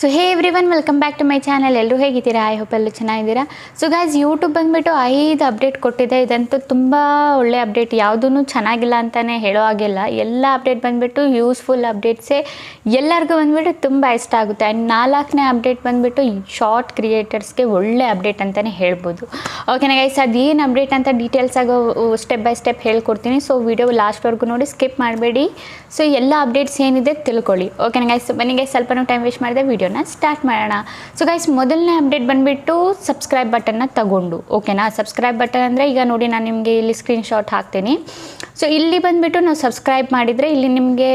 So hey everyone welcome back to my channel ಎಲ್ಲರೂ ಹೇಗಿದ್ದೀರಾ? I hope ಎಲ್ಲೂ ಚೆನ್ನಾಗಿದ್ದೀರಾ? ಸೊ ಗಾಯ್ಸ್ ಯೂಟ್ಯೂಬ್ ಬಂದುಬಿಟ್ಟು ಐದು ಅಪ್ಡೇಟ್ ಕೊಟ್ಟಿದೆ. ಇದಂತೂ ತುಂಬ ಒಳ್ಳೆ ಅಪ್ಡೇಟ್ ಯಾವುದೂ ಚೆನ್ನಾಗಿಲ್ಲ ಅಂತಲೇ ಹೇಳೋ ಹಾಗಿಲ್ಲ. ಎಲ್ಲ ಅಪ್ಡೇಟ್ ಬಂದುಬಿಟ್ಟು ಯೂಸ್ಫುಲ್ ಅಪ್ಡೇಟ್ಸೇ ಎಲ್ಲರಿಗೂ ಬಂದುಬಿಟ್ಟು ತುಂಬ ಇಷ್ಟ ಆಗುತ್ತೆ. ಆ್ಯಂಡ್ ನಾಲ್ಕನೇ ಅಪ್ಡೇಟ್ ಬಂದುಬಿಟ್ಟು ಶಾರ್ಟ್ ಕ್ರಿಯೇಟರ್ಸ್ಗೆ ಒಳ್ಳೆ ಅಪ್ಡೇಟ್ ಅಂತಲೇ ಹೇಳ್ಬೋದು. ಓಕೆನಾ ಗೈಸ್ ಅದೇನು ಅಪ್ಡೇಟ್ ಅಂತ ಡೀಟೇಲ್ಸ್ ಆಗೋ ಸ್ಟೆಪ್ ಬೈ ಸ್ಟೆಪ್ ಹೇಳ್ಕೊಡ್ತೀನಿ. ಸೊ ವಿಡಿಯೋ ಲಾಸ್ಟ್ವರೆಗೂ ನೋಡಿ ಸ್ಕಿಪ್ ಮಾಡಬೇಡಿ. ಸೊ ಎಲ್ಲ ಅಪ್ಡೇಟ್ಸ್ ಏನಿದೆ ತಿಳ್ಕೊಳ್ಳಿ. ಓಕೆನಾ ಗೈಸ್ ಬನ್ನಿ ಗೈಸ್ ಸ್ವಲ್ಪನೂ ಟೈಮ್ ವೇಸ್ಟ್ ಮಾಡಿದೆ ವಿಡಿಯೋನ ಸ್ಟಾರ್ಟ್ ಮಾಡೋಣ. ಸೊ ಗೈಸ್ ಮೊದಲನೇ ಅಪ್ಡೇಟ್ ಬಂದುಬಿಟ್ಟು ಸಬ್ಸ್ಕ್ರೈಬ್ ಬಟನ್ನ ತಗೊಂಡು ಓಕೆನಾ ಸಬ್ಸ್ಕ್ರೈಬ್ ಬಟನ್ ಅಂದರೆ ಈಗ ನೋಡಿ ನಾನು ನಿಮಗೆ ಇಲ್ಲಿ ಸ್ಕ್ರೀನ್ಶಾಟ್ ಹಾಕ್ತೀನಿ. ಸೊ ಇಲ್ಲಿ ಬಂದುಬಿಟ್ಟು ನಾವು ಸಬ್ಸ್ಕ್ರೈಬ್ ಮಾಡಿದರೆ ಇಲ್ಲಿ ನಿಮಗೆ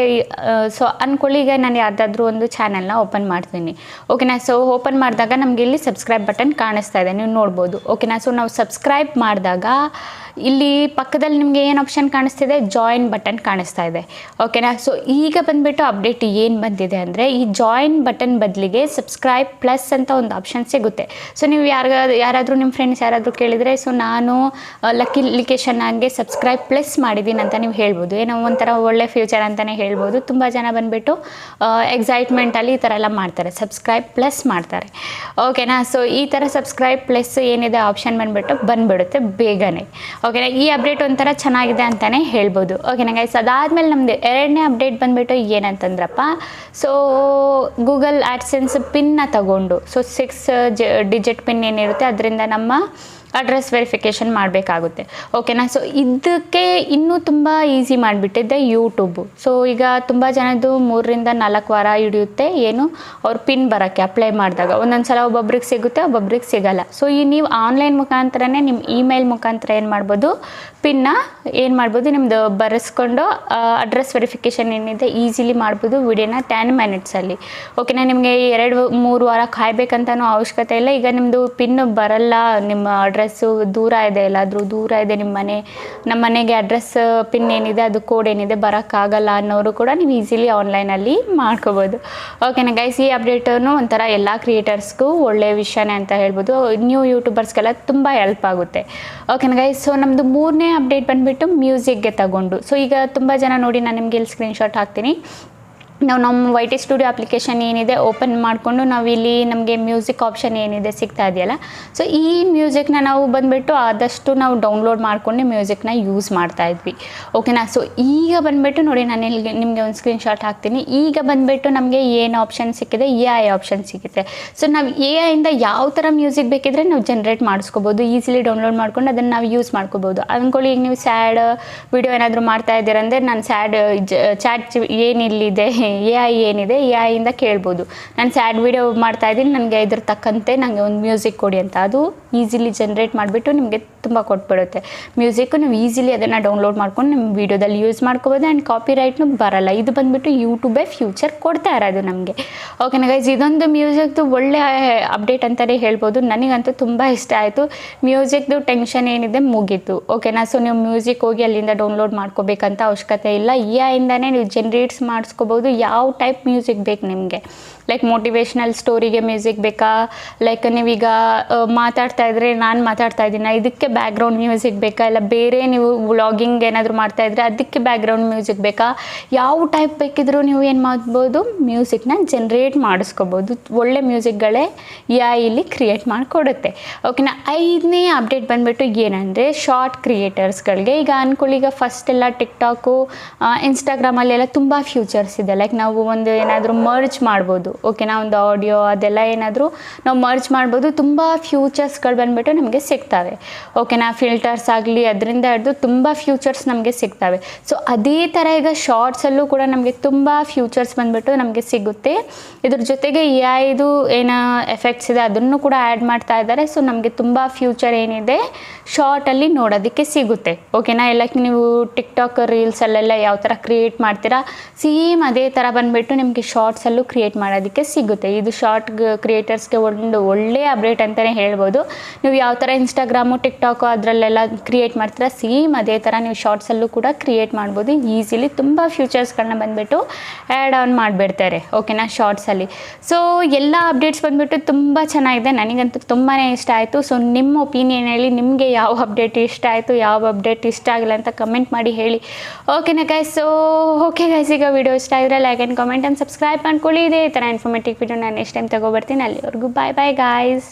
ಸೊ ಅಂದ್ಕೊಳ್ಳಿ ಈಗ ನಾನು ಯಾವುದಾದ್ರೂ ಒಂದು ಚಾನಲ್ನ ಓಪನ್ ಮಾಡ್ತೀನಿ. ಓಕೆನಾ ಸೊ ಓಪನ್ ಮಾಡಿದಾಗ ನಮಗೆ ಇಲ್ಲಿ ಸಬ್ಸ್ಕ್ರೈಬ್ ಬಟನ್ ಕಾಣಿಸ್ತಾ ಇದೆ, ನೀವು ನೋಡ್ಬೋದು. ಓಕೆನಾ ಸೊ ನಾವು ಸಬ್ಸ್ಕ್ರೈಬ್ ಮಾಡಿದಾಗ ಇಲ್ಲಿ ಪಕ್ಕದಲ್ಲಿ ನಿಮಗೆ ಏನು ಆಪ್ಷನ್ ಕಾಣಿಸ್ತಿದೆ? ಜಾಯಿನ್ ಬಟನ್ ಕಾಣಿಸ್ತಾ ಇದೆ. ಓಕೆನಾ ಸೊ ಈಗ ಬಂದುಬಿಟ್ಟು ಅಪ್ಡೇಟ್ ಏನು ಬಂದಿದೆ ಅಂದರೆ, ಈ ಜಾಯಿನ್ ಬಟನ್ ಬದಲಿಗೆ ಸಬ್ಸ್ಕ್ರೈಬ್ ಪ್ಲಸ್ ಅಂತ ಒಂದು ಆಪ್ಷನ್ ಸಿಗುತ್ತೆ. ಸೊ ನೀವು ಯಾರಿಗ, ಯಾರಾದರೂ ನಿಮ್ಮ ಫ್ರೆಂಡ್ಸ್ ಯಾರಾದರೂ ಕೇಳಿದರೆ ಸೊ ನಾನು ಲಕ್ಕಿ ಲಿಕೇಶನ್ ಆಗಿ ಸಬ್ಸ್ಕ್ರೈಬ್ ಪ್ಲಸ್ ಮಾಡಿದ್ದೀನಿ ಅಂತ ನೀವು ಹೇಳ್ಬೋದು. ಏನೋ ಒಂಥರ ಒಳ್ಳೆ ಫ್ಯೂಚರ್ ಅಂತಲೇ ಹೇಳ್ಬೋದು. ತುಂಬ ಜನ ಬಂದುಬಿಟ್ಟು ಎಕ್ಸೈಟ್ಮೆಂಟಲ್ಲಿ ಈ ಥರ ಎಲ್ಲ ಮಾಡ್ತಾರೆ. ಸಬ್ಸ್ಕ್ರೈಬ್ ಪ್ಲಸ್ ಮಾಡ್ತಾರೆ. ಓಕೆನಾ ಸೊ ಈ ಥರ ಸಬ್ಸ್ಕ್ರೈಬ್ ಪ್ಲಸ್ ಏನಿದೆ ಆಪ್ಷನ್ ಬಂದುಬಿಟ್ಟು ಬಂದುಬಿಡುತ್ತೆ ಬೇಗನೆ. ಓಕೆನಾ? ಈ ಅಪ್ಡೇಟ್ ಒಂಥರ ಚೆನ್ನಾಗಿದೆ ಅಂತಲೇ ಹೇಳ್ಬೋದು. ಓಕೆನಾ ಗೈಸ್ ಅದಾದಮೇಲೆ ನಮ್ಮದು ಎರಡನೇ ಅಪ್ಡೇಟ್ ಬಂದುಬಿಟ್ಟು ಏನಂತಂದ್ರಪ್ಪ? ಸೊ ಗೂಗಲ್ ಆ್ಯಡ್ಸೆನ್ಸ್ ಪಿನ್ನ ತಗೊಂಡು. ಸೊ ಸಿಕ್ಸ್ ಜ ಡಿಜಿಟ್ ಪಿನ್ ಏನಿರುತ್ತೆ, ಅದರಿಂದ ನಮ್ಮ ಅಡ್ರೆಸ್ ವೆರಿಫಿಕೇಷನ್ ಮಾಡಬೇಕಾಗುತ್ತೆ. ಓಕೆನಾ ಸೊ ಇದಕ್ಕೆ ಇನ್ನೂ ತುಂಬ ಈಸಿ ಮಾಡಿಬಿಟ್ಟಿದ್ದೆ ಯೂಟ್ಯೂಬು ಸೊ ಈಗ ತುಂಬ ಜನದ್ದು ಮೂರರಿಂದ ನಾಲ್ಕು ವಾರ ಹಿಡಿಯುತ್ತೆ. ಏನು? ಅವ್ರ ಪಿನ್ ಬರೋಕ್ಕೆ ಅಪ್ಲೈ ಮಾಡಿದಾಗ. ಒಂದೊಂದು ಸಲ ಒಬ್ಬೊಬ್ರಿಗೆ ಸಿಗುತ್ತೆ, ಒಬ್ಬೊಬ್ರಿಗೆ ಸಿಗಲ್ಲ. ಸೊ ಈ ನೀವು ಆನ್ಲೈನ್ ಮುಖಾಂತರನೇ ನಿಮ್ಮ ಇಮೇಲ್ ಮುಖಾಂತರ ಏನು ಮಾಡ್ಬೋದು? ಪಿನ್ನ ಏನು ಮಾಡ್ಬೋದು? ನಿಮ್ಮದು ಬರೆಸ್ಕೊಂಡು ಅಡ್ರೆಸ್ ವೆರಿಫಿಕೇಷನ್ ಏನಿದೆ ಈಸಿಲಿ ಮಾಡ್ಬೋದು ವಿಡಿಯೋನ ಟೆನ್ ಮಿನಿಟ್ಸಲ್ಲಿ ಓಕೆನಾ ನಿಮಗೆ ಎರಡು, ಮೂರು ವಾರ ಕಾಯ್ಬೇಕಂತನೂ ಅವಶ್ಯಕತೆ ಇಲ್ಲ. ಈಗ ನಿಮ್ಮದು ಪಿನ್ ಬರಲ್ಲ, ನಿಮ್ಮ ಅಡ್ರೆಸ್ಸು ದೂರ ಇದೆ ಎಲ್ಲಾದರೂ ದೂರ ಇದೆ ನಿಮ್ಮ ಮನೆ ನಮ್ಮ ಮನೆಗೆ ಅಡ್ರೆಸ್ ಪಿನ್ ಏನಿದೆ, ಅದು ಕೋಡ್ ಏನಿದೆ ಬರೋಕ್ಕಾಗಲ್ಲ ಅನ್ನೋರು ಕೂಡ ನೀವು ಈಸಿಲಿ ಆನ್ಲೈನಲ್ಲಿ ಮಾಡ್ಕೋಬೋದು. ಓಕೆನಾ ಗೈಸ್ ಈ ಅಪ್ಡೇಟನ್ನು ಒಂಥರ ಎಲ್ಲ ಕ್ರಿಯೇಟರ್ಸ್ಗೂ ಒಳ್ಳೆಯ ವಿಷಯನೇ ಅಂತ ಹೇಳ್ಬೋದು. ನ್ಯೂ ಯೂಟ್ಯೂಬರ್ಸ್ಗೆಲ್ಲ ತುಂಬ ಹೆಲ್ಪ್ ಆಗುತ್ತೆ. ಓಕೆನಾ ಗೈಸ್ ಸೊ ನಮ್ಮದು ಮೂರನೇ ಅಪ್ಡೇಟ್ ಬಂದುಬಿಟ್ಟು ಮ್ಯೂಸಿಕ್ಗೆ ತಗೊಂಡು. ಸೊ ಈಗ ತುಂಬ ಜನ ನೋಡಿ, ನಾನು ನಿಮಗೆ ಇಲ್ಲಿ ಸ್ಕ್ರೀನ್ಶಾಟ್ ಹಾಕ್ತೀನಿ. ನಾವು ನಮ್ಮ ವೈ ಟಿ ಸ್ಟುಡಿಯೋ ಅಪ್ಲಿಕೇಶನ್ ಏನಿದೆ ಓಪನ್ ಮಾಡಿಕೊಂಡು ನಾವು ಇಲ್ಲಿ ನಮಗೆ ಮ್ಯೂಸಿಕ್ ಆಪ್ಷನ್ ಏನಿದೆ ಸಿಗ್ತಾ ಇದೆಯಲ್ಲ? ಸೊ ಈ ಮ್ಯೂಸಿಕ್ನ ನಾವು ಬಂದುಬಿಟ್ಟು ಆದಷ್ಟು ನಾವು ಡೌನ್ಲೋಡ್ ಮಾಡಿಕೊಂಡು ಮ್ಯೂಸಿಕ್ನ ಯೂಸ್ ಮಾಡ್ತಾ ಇದ್ವಿ. ಓಕೆನಾ ಸೊ ಈಗ ಬಂದುಬಿಟ್ಟು ನೋಡಿ ನಾನು ಇಲ್ಲಿ ನಿಮಗೆ ಒಂದು ಸ್ಕ್ರೀನ್ ಶಾಟ್ ಹಾಕ್ತೀನಿ. ಈಗ ಬಂದುಬಿಟ್ಟು ನಮಗೆ ಏನು ಆಪ್ಷನ್ ಸಿಕ್ಕಿದೆ? ಎ ಐ ಆಪ್ಷನ್ ಸಿಗುತ್ತೆ ಸೊ ನಾವು ಎ ಐಯಿಂದ ಯಾವ ಥರ ಮ್ಯೂಸಿಕ್ ಬೇಕಿದ್ರೆ ನಾವು ಜನ್ರೇಟ್ ಮಾಡಿಸ್ಕೋಬೋದು. ಈಸಿಲಿ ಡೌನ್ಲೋಡ್ ಮಾಡ್ಕೊಂಡು ಅದನ್ನು ನಾವು ಯೂಸ್ ಮಾಡ್ಕೋಬೋದು. ಅಂದ್ಕೊಳ್ಳಿ ಈಗ ನೀವು ಸ್ಯಾಡ್ ವಿಡಿಯೋ ಏನಾದರೂ ಮಾಡ್ತಾ ಇದ್ದೀರಂದರೆ ನಾನು ಸ್ಯಾಡ್ ಚಾಟ್ ಏನಿಲ್ಲಿದೆ ಎ ಐ ಏನಿದೆ, ಎ ಐಯಿಂದ ಕೇಳ್ಬೋದು. ನಾನು ಸ್ಯಾಡ್ ವಿಡಿಯೋ ಮಾಡ್ತಾ ಇದ್ದೀನಿ, ನನಗೆ ಇದ್ರ ತಕ್ಕಂತೆ ನನಗೆ ಒಂದು ಮ್ಯೂಸಿಕ್ ಕೊಡಿ ಅಂತ. ಅದು ಈಸಿಲಿ ಜನ್ರೇಟ್ ಮಾಡಿಬಿಟ್ಟು ನಿಮಗೆ ತುಂಬ ಕೊಟ್ಬಿಡುತ್ತೆ. ಮ್ಯೂಸಿಕ್ಕು ನೀವು ಈಸಿಲಿ ಅದನ್ನು ಡೌನ್ಲೋಡ್ ಮಾಡ್ಕೊಂಡು ನಿಮ್ಮ ವೀಡಿಯೋದಲ್ಲಿ ಯೂಸ್ ಮಾಡ್ಕೋಬೋದು ಆ್ಯಂಡ್ ಕಾಪಿ ರೈಟ್ನು ಬರಲ್ಲ. ಇದು ಬಂದುಬಿಟ್ಟು ಯೂಟ್ಯೂಬೇ ಫ್ಯೂಚರ್ ಕೊಡ್ತಾ ಇರೋದು ನಮಗೆ. ಓಕೆನಾ ಗೈಸ್ ಇದೊಂದು ಮ್ಯೂಸಿಕ್ದು ಒಳ್ಳೆ ಅಪ್ಡೇಟ್ ಅಂತಲೇ ಹೇಳ್ಬೋದು. ನನಗಂತೂ ತುಂಬ ಇಷ್ಟ ಆಯಿತು. ಮ್ಯೂಸಿಕ್ದು ಟೆನ್ಷನ್ ಏನಿದೆ ಮುಗೀತು. ಓಕೆನಾ ಸೊ ನೀವು ಮ್ಯೂಸಿಕ್ ಹೋಗಿ ಅಲ್ಲಿಂದ ಡೌನ್ಲೋಡ್ ಮಾಡ್ಕೋಬೇಕಂತ ಅವಶ್ಯಕತೆ ಇಲ್ಲ. ಇ ಆಯಿಂದನೇ ನೀವು ಜನ್ರೇಟ್ಸ್ ಮಾಡಿಸ್ಕೋಬೋದು. ಯಾವ ಟೈಪ್ ಮ್ಯೂಸಿಕ್ ಬೇಕು ನಿಮಗೆ. ಲೈಕ್ ಮೋಟಿವೇಶ್ನಲ್ ಸ್ಟೋರಿಗೆ ಮ್ಯೂಸಿಕ್ ಬೇಕಾ? ಲೈಕ್ ನೀವೀಗ ಮಾತಾಡ್ತಾ ಇದ್ರೆ ನಾನು ಮಾತಾಡ್ತಾ ಇದ್ದೀನಿ. ಇದಕ್ಕೆ ಬ್ಯಾಕ್ಗ್ರೌಂಡ್ ಮ್ಯೂಸಿಕ್ ಬೇಕಾ? ಇಲ್ಲ ಬೇರೆ ನೀವು ವ್ಲಾಗಿಂಗ್ ಏನಾದರೂ ಮಾಡ್ತಾ ಇದ್ರೆ ಅದಕ್ಕೆ ಬ್ಯಾಕ್ಗ್ರೌಂಡ್ ಮ್ಯೂಸಿಕ್ ಬೇಕಾ? ಯಾವ ಟೈಪ್ ಬೇಕಿದ್ರೂ ನೀವು ಏನು ಮಾಡ್ಬೋದು? ಮ್ಯೂಸಿಕ್ನ ಜನ್ರೇಟ್ ಮಾಡಿಸ್ಕೋಬೋದು. ಒಳ್ಳೆ ಮ್ಯೂಸಿಕ್ಗಳೇ ಯಾ ಇಲ್ಲಿ ಕ್ರಿಯೇಟ್ ಮಾಡಿಕೊಡುತ್ತೆ. ಓಕೆನಾ ಐದನೇ ಅಪ್ಡೇಟ್ ಬಂದುಬಿಟ್ಟು ಏನಂದರೆ ಶಾರ್ಟ್ ಕ್ರಿಯೇಟರ್ಸ್ಗಳಿಗೆ ಈಗ ಅನ್ಕೊಳ್ಳಿ ಈಗ ಫಸ್ಟ್ ಎಲ್ಲ ಟಿಕ್ಟಾಕು ಇನ್ಸ್ಟಾಗ್ರಾಮಲ್ಲೆಲ್ಲ ತುಂಬ ಫ್ಯೂಚರ್ಸ್ ಇದೆ. ಲೈಕ್ ನಾವು ಒಂದು ಏನಾದರೂ ಮರ್ಜ್ ಮಾಡ್ಬೋದು. ಓಕೆನಾ ಒಂದು ಆಡಿಯೋ ಅದೆಲ್ಲ ಏನಾದರೂ ನಾವು ಮರ್ಜ್ ಮಾಡ್ಬೋದು, ತುಂಬ ಫ್ಯೂಚರ್ಸ್ಗಳು ಬಂದುಬಿಟ್ಟು ನಮಗೆ ಸಿಗ್ತವೆ. ಓಕೆನಾ ಫಿಲ್ಟರ್ಸ್ ಆಗಲಿ ಅದರಿಂದ ಹಿಡಿದು ತುಂಬ ಫ್ಯೂಚರ್ಸ್ ನಮಗೆ ಸಿಗ್ತವೆ. ಸೊ ಅದೇ ಥರ ಈಗ ಶಾರ್ಟ್ಸಲ್ಲೂ ಕೂಡ ನಮಗೆ ತುಂಬ ಫ್ಯೂಚರ್ಸ್ ಬಂದುಬಿಟ್ಟು ನಮಗೆ ಸಿಗುತ್ತೆ. ಇದ್ರ ಜೊತೆಗೆ ಎ ಐದು ಏನು ಎಫೆಕ್ಟ್ಸ್ ಇದೆ, ಅದನ್ನು ಕೂಡ ಆ್ಯಡ್ ಮಾಡ್ತಾ ಇದ್ದಾರೆ. ಸೊ ನಮಗೆ ತುಂಬ ಫ್ಯೂಚರ್ ಏನಿದೆ ಶಾರ್ಟಲ್ಲಿ ನೋಡೋದಕ್ಕೆ ಸಿಗುತ್ತೆ. ಓಕೆನಾ ಎಲ್ಲ ನೀವು ಟಿಕ್ಟಾಕ್ ರೀಲ್ಸಲ್ಲೆಲ್ಲ ಯಾವ ಥರ ಕ್ರಿಯೇಟ್ ಮಾಡ್ತೀರಾ ಸೇಮ್ ಅದೇ ಥರ ಬಂದುಬಿಟ್ಟು ನಿಮಗೆ ಶಾರ್ಟ್ಸಲ್ಲೂ ಕ್ರಿಯೇಟ್ ಮಾಡೋದಕ್ಕೆ ಸಿಗುತ್ತೆ. ಇದು ಶಾರ್ಟ್ ಕ್ರಿಯೇಟರ್ಸ್ಗೆ ಒಂದು ಒಳ್ಳೆಯ ಅಪ್ಡೇಟ್ ಅಂತಲೇ ಹೇಳ್ಬೋದು. ನೀವು ಯಾವ ಥರ ಇನ್ಸ್ಟಾಗ್ರಾಮು ಟಿಕ್ಟಾಕು ಅದರಲ್ಲೆಲ್ಲ ಕ್ರಿಯೇಟ್ ಮಾಡ್ತೀರಾ ಸೇಮ್ ಅದೇ ಥರ ನೀವು ಶಾರ್ಟ್ಸಲ್ಲೂ ಕೂಡ ಕ್ರಿಯೇಟ್ ಮಾಡ್ಬೋದು. ಈಸಿಲಿ ತುಂಬ ಫ್ಯೂಚರ್ಸ್ಗಳನ್ನ ಬಂದುಬಿಟ್ಟು ಆ್ಯಡ್ ಆನ್ ಮಾಡಿಬಿಡ್ತಾರೆ. ಓಕೆನಾ ಶಾರ್ಟ್ಸಲ್ಲಿ ಸೊ ಎಲ್ಲ ಅಪ್ಡೇಟ್ಸ್ ಬಂದುಬಿಟ್ಟು ತುಂಬ ಚೆನ್ನಾಗಿದೆ. ನನಗಂತೂ ತುಂಬಾ ಇಷ್ಟ ಆಯಿತು. ಸೊ ನಿಮ್ಮ ಒಪಿನಿಯನ್ ಹೇಳಿ, ನಿಮಗೆ ಯಾವ ಅಪ್ಡೇಟ್ ಇಷ್ಟ ಆಯಿತು, ಯಾವ ಅಪ್ಡೇಟ್ ಇಷ್ಟ ಆಗಿಲ್ಲ ಅಂತ ಕಮೆಂಟ್ ಮಾಡಿ ಹೇಳಿ. ಓಕೆನಾ ಗೈಸ್ ಸೊ ಓಕೆ ಗೈಸ್ ಈಗ ವಿಡಿಯೋ ಇಷ್ಟ ಆಗಿದ್ರೆ like and comment and subscribe ಮಾಡ್ಕೊಳ್ಳಿ. ಇದೇ ಥರ ಇನ್ಫಾರ್ಮೇಟಿವ್ ವಿಡಿಯೋ ನಾನು ನೆಕ್ಸ್ಟ್ ಟೈಮ್ ತೊಗೊಬರ್ತೀನಿ ಅಲ್ಲಿವರೆಗೂ ಬಾಯ್ ಬಾಯ್ ಗಾಯ್ಸ್